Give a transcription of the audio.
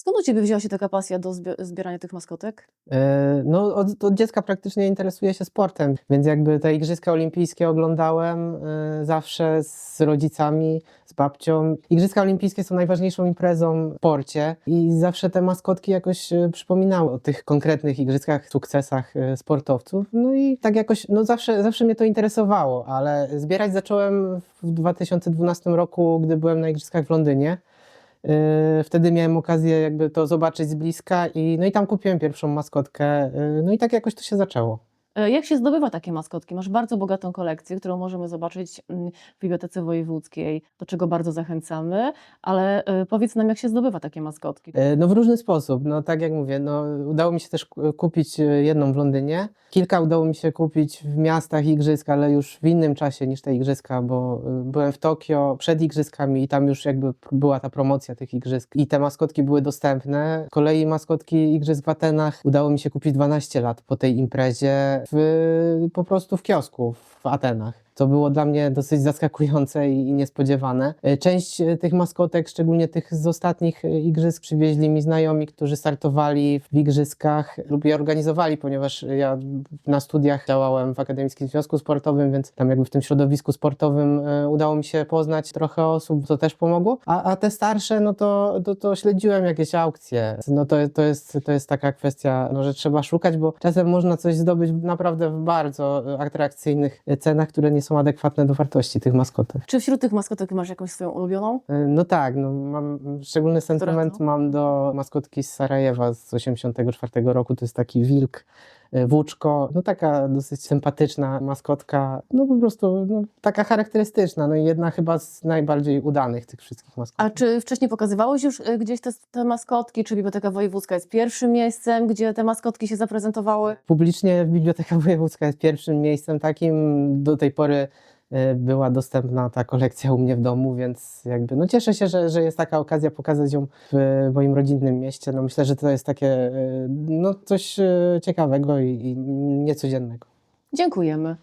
Skąd u Ciebie wzięła się taka pasja do zbi- zbierania tych maskotek? E, No, od, od dziecka praktycznie interesuję się sportem, więc jakby te Igrzyska Olimpijskie oglądałem e, zawsze z rodzicami, z babcią. Igrzyska Olimpijskie są najważniejszą imprezą w sporcie i zawsze te maskotki jakoś e, przypominały o tych konkretnych igrzyskach, sukcesach sportowców. No i tak jakoś, no zawsze, zawsze mnie to interesowało, ale zbierać zacząłem w 2012 roku, gdy byłem na Igrzyskach w Londynie. Yy, Wtedy miałem okazję jakby to zobaczyć z bliska i, no i tam kupiłem pierwszą maskotkę. yy, No i tak jakoś to się zaczęło. E, Jak się zdobywa takie maskotki? Masz bardzo bogatą kolekcję, którą możemy zobaczyć mm, w Bibliotece Wojewódzkiej, do czego bardzo zachęcamy, ale e, powiedz nam, jak się zdobywa takie maskotki. Yy, No w różny sposób. No tak jak mówię, no udało mi się też ku- kupić jedną w Londynie. Kilka udało mi się kupić w miastach igrzysk, ale już w innym czasie niż te igrzyska, bo byłem w Tokio przed igrzyskami i tam już jakby była ta promocja tych igrzysk i te maskotki były dostępne. Z kolei maskotki igrzysk w Atenach udało mi się kupić 12 lat po tej imprezie w, po prostu w kiosku w Atenach. To było dla mnie dosyć zaskakujące i niespodziewane. E, Część e, tych maskotek, szczególnie tych z ostatnich e, igrzysk, przywieźli mi znajomi, którzy startowali w igrzyskach lub je organizowali, ponieważ ja na studiach działałem w Akademickim Związku Sportowym, więc tam jakby w tym środowisku sportowym udało mi się poznać trochę osób, to też pomogło. A, a te starsze, no to, to, to śledziłem jakieś aukcje. No to, to, jest, to jest taka kwestia, no, że trzeba szukać, bo czasem można coś zdobyć naprawdę w bardzo atrakcyjnych cenach, które nie są adekwatne do wartości tych maskotek. Czy wśród tych maskotek masz jakąś swoją ulubioną? E, No tak, no mam szczególny sentyment mam do maskotki z Sarajewa z 84 roku. To jest taki wilk, włóczko, no taka dosyć sympatyczna maskotka, no po prostu no, taka charakterystyczna, no i jedna chyba z najbardziej udanych tych wszystkich maskotek. A czy wcześniej pokazywałeś już e, gdzieś te, te maskotki? Czy Biblioteka Wojewódzka jest pierwszym miejscem, gdzie te maskotki się zaprezentowały? Publicznie Biblioteka Wojewódzka jest pierwszym miejscem takim. Do tej pory e, była dostępna ta kolekcja u mnie w domu, więc jakby no cieszę się, że, że jest taka okazja pokazać ją w moim rodzinnym mieście. No myślę, że to jest takie e, no coś e, ciekawego i, i niecodziennego. Dziękujemy.